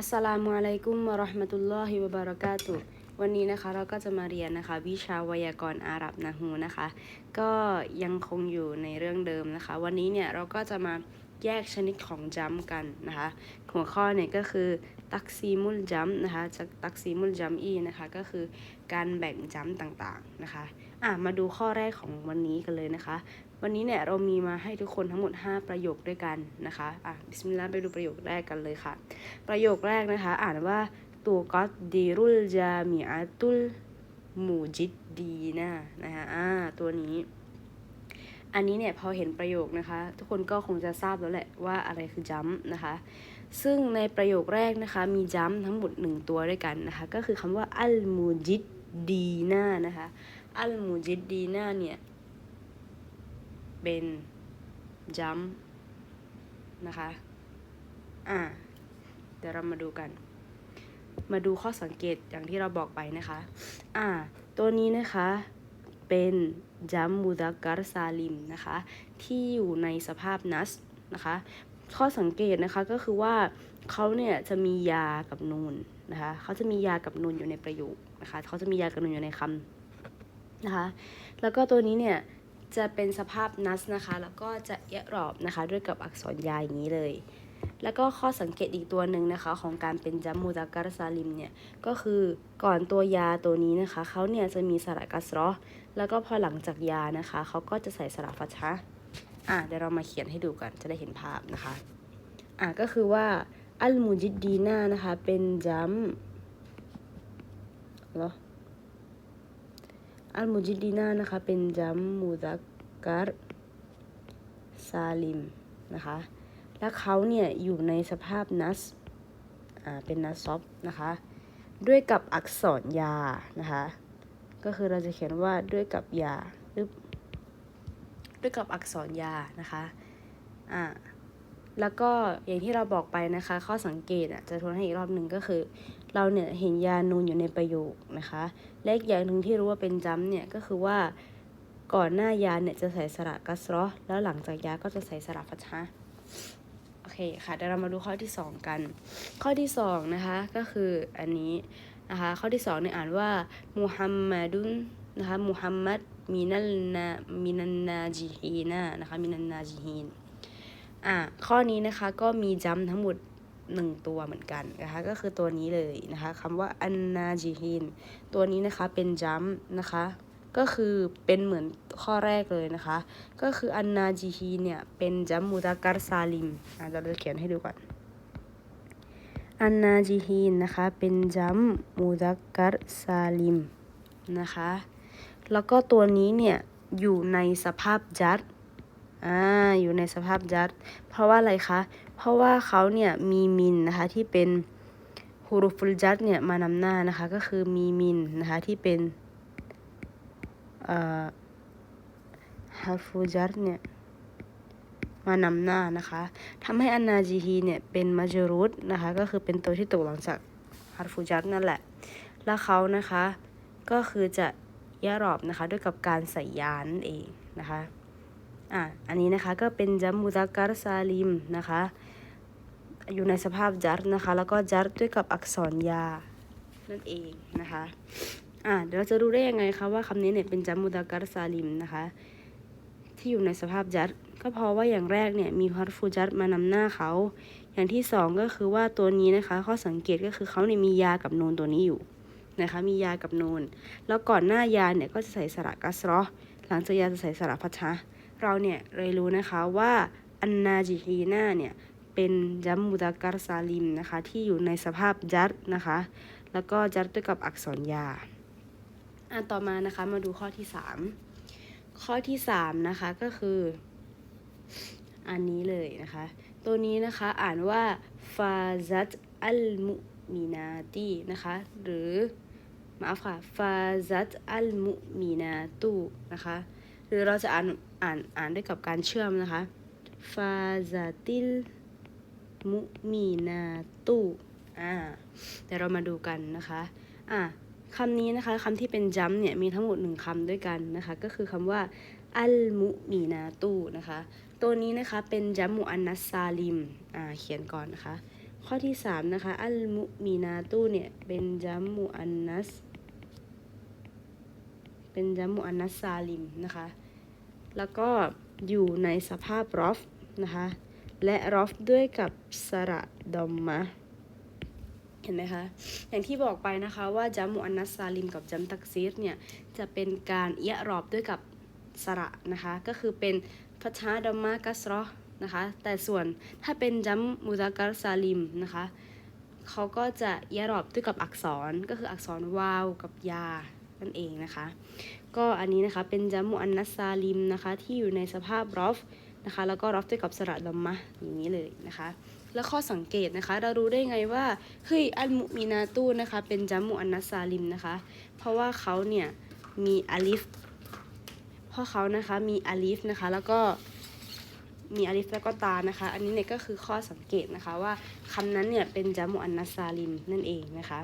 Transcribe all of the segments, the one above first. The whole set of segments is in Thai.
อัสลามุอะลัยกุมวะราะห์มะตุลลอฮิวะบะเราะกาตุวันนี้นะคะเราก็จะมาเรียนนะคะ วิชาไวยากรณ์อาหรับนะฮูนะคะ ก็ยังคงอยู่ในเรื่องเดิมนะคะ วันนี้เนี่ยเราก็จะมาแยกชนิดของจัมกันนะคะ หัวข้อเนี่ยก็คือตักซีมุลจัมนะคะจากตักซีมุลจัมอีนะคะก็คือการแบ่งจัมต่างๆนะคะอะมาดูข้อแรกของวันนี้กันเลยนะคะวันนี้เนี่ยเรามีมาให้ทุกคนทั้งหมด 5 ประโยคด้วยกันนะคะอะบิสมิลลาห์ไปดูประโยคแรกกันเลยค่ะ ประโยคแรกนะคะ อ่านว่าตูกอดดีรุลจามีอาตุลมูจิดดีนะนะคะอ่าตัวนี้ อันนี้เนี่ยพอเห็นประโยคนะคะ ทุกคนก็คงจะทราบแล้วแหละว่าอะไรคือจัมนะคะ ซึ่งในประโยคแรกนะคะ มีจัมทั้งหมด 1 ตัวด้วยกันนะคะ ก็คือคำว่าอัลมูจิดดีนานะคะ อัลมูจิดดีนาเนี่ย เป็นจัมนะคะ อ่า เดี๋ยวเรามาดูกัน มาดูข้อสังเกตอย่างที่เราบอกไปนะคะ อ่า ตัวนี้นะคะเป็นจัมมูดัการซาลิมนะคะ ที่อยู่ในสภาพนัสนะคะ ข้อสังเกตนะคะก็คือว่าเขาเนี่ยจะมียากับนูนนะคะเขาจะมียากับนูนอยู่ในประโยคนะคะเขาจะมียากับนูนอยู่ในคำนะคะ แล้วก็ตัวนี้เนี่ย จะเป็นสภาพนัสนะคะ แล้วก็จะเอะรอบนะคะ ด้วยกับอักษรยาอย่างนี้เลย แล้วก็ข้อสังเกตอีกตัวหนึ่งนะคะ ของการเป็นจัมมูตาการซาลิมเนี่ย ก็คือก่อนตัวยาตัวนี้นะคะเขาเนี่ยจะมีสระกัสรอแล้วก็พอหลังจากยานะคะเขาก็จะใส่สระฟัชะอะเดี๋ยวเรามาเขียนให้ดูกันจะได้เห็นภาพนะคะ อะก็คือว่าอัลมูจิดดีนานะคะ เป็นจัมเหรอ อัลมูจิดดีนานะคะ เป็นจัมมูตากการซาลิมนะคะ และเขาเนี่ยอยู่ในสภาพนัสอ่าเป็นนัสซอฟนะคะ ด้วยกับอักษรยานะคะ ก็คือเราจะเขียนว่าด้วยกับยาอึบด้วยกับอักษรยานะคะอ่าแล้วก็อย่างที่เราบอกไปนะคะ ข้อสังเกตอะจะทวนให้อีกรอบหนึ่งก็คือ เราเนี่ยเห็นยานูนอยู่ในประโยคนะคะ และอีกอย่างหนึ่งที่รู้ว่าเป็นจัมเนี่ยก็คือว่าก่อนหน้ายาเนี่ยจะใส่สระกัสรอแล้วหลังจากยาก็จะใส่สระฟัชะโอเคค่ะเดี๋ยวเรามาดูข้อที่ 2 กัน ข้อที่2นะคะก็คืออันนี้นะคะข้อที่2เนี่ยอ่านว่ามุฮัมมัดุนนะคะมุฮัมมัดมินัลนามินันนาจิฮีนานะคะมินันนาจิฮีนอะข้อนี้นะคะก็มีจัมทั้งหมด 1 ตัวเหมือนกันนะคะก็คือตัวนี้เลยนะคะคำว่าอันนาจิฮีนตัวนี้นะคะเป็นจัมนะคะก็คือเป็นเหมือนข้อแรกเลยนะคะ ก็คืออันนาจิฮีเนี่ยเป็นจัมมูตาการซาลิมอะเราจะเขียนให้ดูก่อนอันนาจิฮีนนะคะเป็นจัมมูตาการซาลิมนะคะแล้วก็ตัวนี้เนี่ยอยู่ในสภาพจัดอ่าอยู่ในสภาพจัด เพราะว่าอะไรคะ เพราะว่าเขาเนี่ยมีมินนะคะที่เป็นฮูรุฟุลจัดเนี่ยมานำหน้านะคะก็คือมีมินนะคะที่เป็นฮาฟูจัดเนี่ยมานำหน้านะคะทำให้อันนาจีฮีเนี่ยเป็นมัจรุดนะคะก็คือเป็นตัวที่ตกหลังจากฮาฟูจัดนั่นแหละ แล้วเขานะคะก็คือจะยะรอบนะคะด้วยกับการใส่ยานเองนะคะอะอันนี้นะคะก็เป็นจัมมุตาการซาลิมนะคะ อยู่ในสภาพจัดนะคะ แล้วก็จัดด้วยกับอักษรยา นั่นเองนะคะอะเดี๋ยวเราจะรู้ได้ยังไงคะว่าคำนี้เนี่ยเป็นจัมมุตาการซาลิมนะคะ ที่อยู่ในสภาพจัดก็เพราะว่าอย่างแรกเนี่ยมีฮอตฟูจัดมานำหน้าเขา อย่างที่สองก็คือว่าตัวนี้นะคะ ข้อสังเกตก็คือเขาเนี่ยมียากับนูนตัวนี้อยู่นะคะมียากับนูนแล้วก่อนหน้ายาเนี่ยก็จะใส่สระกัสรอหลังจากยาจะใส่สระพัชชะเราเนี่ยเลยรู้นะคะว่าอันนาจิฮีนาเนี่ย เป็นจัมมุตาการซาลิมนะคะ ที่อยู่ในสภาพจัดนะคะ แล้วก็จัดด้วยกับอักษรยาอันต่อมานะคะมาดูข้อที่สามข้อที่สามนะคะก็คือ อันนี้เลยนะคะ ตัวนี้นะคะอ่านว่าฟาซัตอัลมุมินาตีนะคะหรือมาฟค่ะฟาซัตอัลมุมินาตูนะคะหรือเราจะอ่านอ่านอ่านด้วยกับการเชื่อมนะคะฟาซัติล มุมินาตูอ่าเดี๋ยวเรามาดูกันนะคะ อ่าคำนี้นะคะคำที่เป็นจัมเนี่ยมีทั้งหมดหนึ่งคำด้วยกันนะคะ ก็คือคำว่าอัลมุมีนาตูนะคะ ตัวนี้นะคะเป็นจัมมุอันนัสซาลิมอ่าเขียนก่อนนะคะ ข้อที่สามนะคะอัลมุมีนาตูเนี่ยเป็นจัมมุอันนัสเป็นจัมมุอันนัสซาลิมนะคะ แล้วก็อยู่ในสภาพรอฟนะคะ และรอฟด้วยกับสระดอมมะเห็นไหมคะ อย่างที่บอกไปนะคะว่าจัมมุอันนัสซาลิมกับจัมตักซีรเนี่ยจะเป็นการเอะรอบด้วยกับสระนะคะ ก็คือเป็นฟัชาดอมมะกัสรอนะคะ แต่ส่วนถ้าเป็นจัมมุตะกัสซาลิมนะคะ เขาก็จะเอะรอบด้วยกับอักษร ก็คืออักษรวาวกับยานั่นเองนะคะ ก็อันนี้นะคะเป็นจัมมุอันนัสซาลิมนะคะที่อยู่ในสภาพรอฟ นะคะ แล้วก็รอฟด้วยกับสระดอมมะอย่างนี้เลยนะคะ แล้วข้อสังเกตนะคะ เรารู้ได้ไงว่าเฮ้ยอัลมุมีนาตูนะคะ เป็นจัมมุอันนัสซาลิมนะคะ เพราะว่าเขาเนี่ยมีอาลิฟเพราะเขานะคะมีอาลิฟนะคะ แล้วก็มีอาลิฟแล้วก็ตานะคะ อันนี้เนี่ยก็คือข้อสังเกตนะคะว่าคำนั้นเนี่ยเป็นจัมมุอันนัสซาลิมนั่นเองนะคะ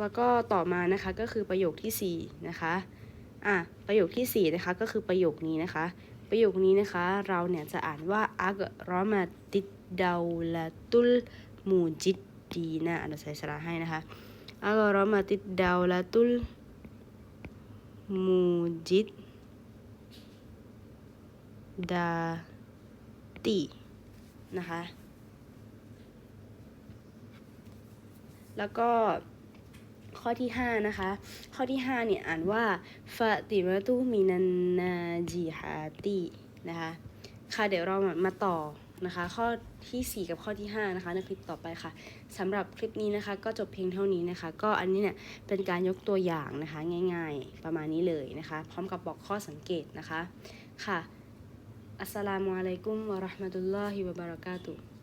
แล้วก็ต่อมานะคะก็คือประโยคที่สี่นะคะ อะประโยคที่สี่นะคะก็คือประโยคนี้นะคะ ประโยคนี้นะคะเราเนี่ยจะอ่านว่าอักรอมาติดดาวละตุลมูจิดดีนะอ่านใส่สระให้นะคะอักรอมาติดดาวละตุลมูจิดดาตีนะคะ แล้วก็ ข้อที่ 5 นะคะ ข้อที่ 5 เนี่ยอ่านว่าฟาติมาตุมินันนาจิฮาตีนะคะค่ะเดี๋ยวเรามาต่อนะคะ ข้อที่ 4 กับข้อที่ 5 นะคะในคลิปต่อไปค่ะสำหรับคลิปนี้นะคะ ก็จบเพียงเท่านี้นะคะ ก็อันนี้เนี่ยเป็นการยกตัวอย่างนะคะ ง่าย ๆ ประมาณนี้เลยนะคะ พร้อมกับบอกข้อสังเกตนะคะค่ะอัสสลามุอะลัยกุมวะราะห์มะตุลลอฮิวะบะเราะกาตุฮ์